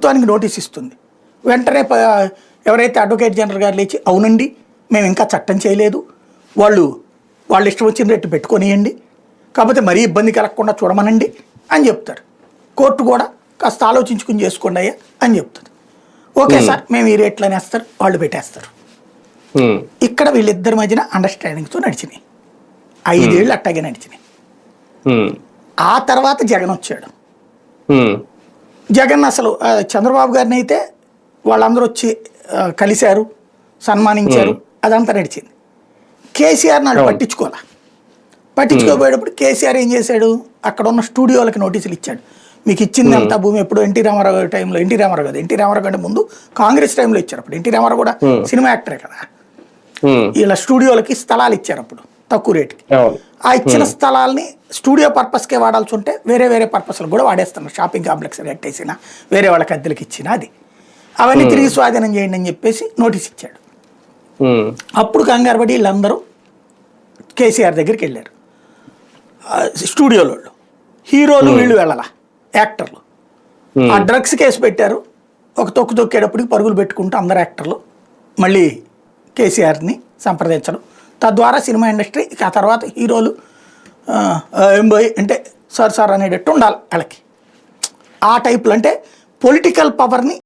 ప్రభుత్వానికి నోటీస్ ఇస్తుంది. వెంటనే ఎవరైతే అడ్వకేట్ జనరల్ గారు లేచి అవునండి మేము ఇంకా చట్టం చేయలేదు. వాళ్ళు వాళ్ళు ఇష్టం వచ్చిన రేటు పెట్టుకొనియండి. కాకపోతే మరీ ఇబ్బంది కలగకుండా చూడమనండి అని చెప్తారు. కోర్టు కూడా కాస్త ఆలోచించుకుని చేసుకోండి అయ్యా అని చెప్తుంది ఓకే సార్ మేము ఈ రేట్లు అనేస్తారు వాళ్ళు పెట్టేస్తారు. ఇక్కడ వీళ్ళిద్దరి మధ్యన అండర్స్టాండింగ్తో నడిచినాయి. ఐదేళ్ళు అట్టాగే నడిచినాయి. ఆ తర్వాత జగన్ వచ్చాడు. జగన్ అసలు చంద్రబాబు గారిని అయితే వాళ్ళందరూ వచ్చి కలిశారు సన్మానించారు అదంతా నడిచింది. కేసీఆర్ నాడు పట్టించుకోవాలా? పట్టించుకోపోయేటప్పుడు కేసీఆర్ ఏం చేశాడు? అక్కడ ఉన్న స్టూడియోలకి నోటీసులు ఇచ్చాడు. మీకు ఇచ్చింది అంతా భూమి ఎప్పుడు ఎన్టీ రామారావు టైంలో? ఎన్టీ రామారావు కదా ఎన్టీ రామారావు కంటే ముందు కాంగ్రెస్ టైంలో ఇచ్చారు అప్పుడు. ఎన్టీ రామారావు కూడా సినిమా యాక్టరే కదా? ఇలా స్టూడియోలకి స్థలాలు ఇచ్చారు అప్పుడు. తక్కువ రేటుకి. ఆ ఇచ్చిన స్థలాల్ని స్టూడియో పర్పస్కే వాడాల్సి ఉంటే వేరే వేరే పర్పస్లు కూడా వాడేస్తున్నారు. షాపింగ్ కాంప్లెక్స్ కట్టేసిన వేరే వాళ్ళకి అద్దెలకు ఇచ్చిన అది. అవన్నీ తిరిగి స్వాధీనం చేయండి అని చెప్పేసి నోటీస్ ఇచ్చాడు. అప్పుడు కంగారు పడి వీళ్ళందరూ కేసీఆర్ దగ్గరికి వెళ్ళారు. స్టూడియోలో వాళ్ళు. హీరోలు వీళ్ళు వెళ్ళాల? యాక్టర్లు. ఆ డ్రగ్స్ కేసు పెట్టారు. ఒక తొక్కు తొక్కేటప్పటికి పరుగులు పెట్టుకుంటూ అందరు యాక్టర్లు మళ్ళీ కేసీఆర్ని సంప్రదించడం. తద్వారా సినిమా ఇండస్ట్రీ ఇక ఆ తర్వాత హీరోలు ఆ, ఏం పోయి అంటే సార్ సార్ అనేటట్టు ఉండాలి వాళ్ళకి. ఆ టైపులో అంటే పొలిటికల్ పవర్ని